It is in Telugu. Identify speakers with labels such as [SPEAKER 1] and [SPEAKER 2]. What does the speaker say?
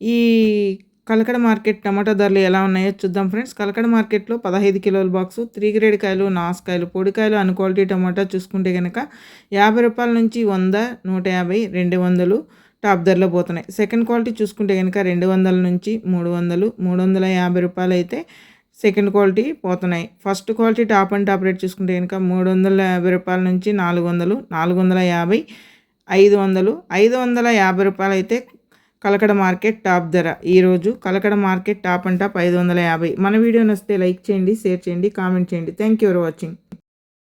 [SPEAKER 1] ఈ కలకడ మార్కెట్ టమాటా ధరలు ఎలా ఉన్నాయో చూద్దాం ఫ్రెండ్స్. కలకడ మార్కెట్లో పదహైదు కిలోల బాక్సు త్రీ గ్రేడ్ కాయలు నాసుకాయలు పొడికాయలు అన్ క్వాలిటీ టమాటా చూసుకుంటే కనుక యాభై రూపాయల నుంచి వంద నూట యాభై రెండు వందలు టాప్ ధరలో పోతున్నాయి. సెకండ్ క్వాలిటీ చూసుకుంటే కనుక రెండు వందల నుంచి మూడు వందలు మూడు వందల యాభై రూపాయలు అయితే సెకండ్ క్వాలిటీ పోతున్నాయి. First quality top and top rate చూసుకుంటే కనుక మూడు వందల యాభై రూపాయల నుంచి నాలుగు వందలు నాలుగు వందల యాభై ఐదు వందలు ఐదు వందల యాభై రూపాయలు అయితే కలకడ మార్కెట్ టాప్ ధర. ఈరోజు కలకడ మార్కెట్ టాప్ అంట ఐదు వందల యాభై. మన వీడియో నచ్చితే లైక్ చేయండి షేర్ చేయండి కామెంట్ చేయండి. Thank you for watching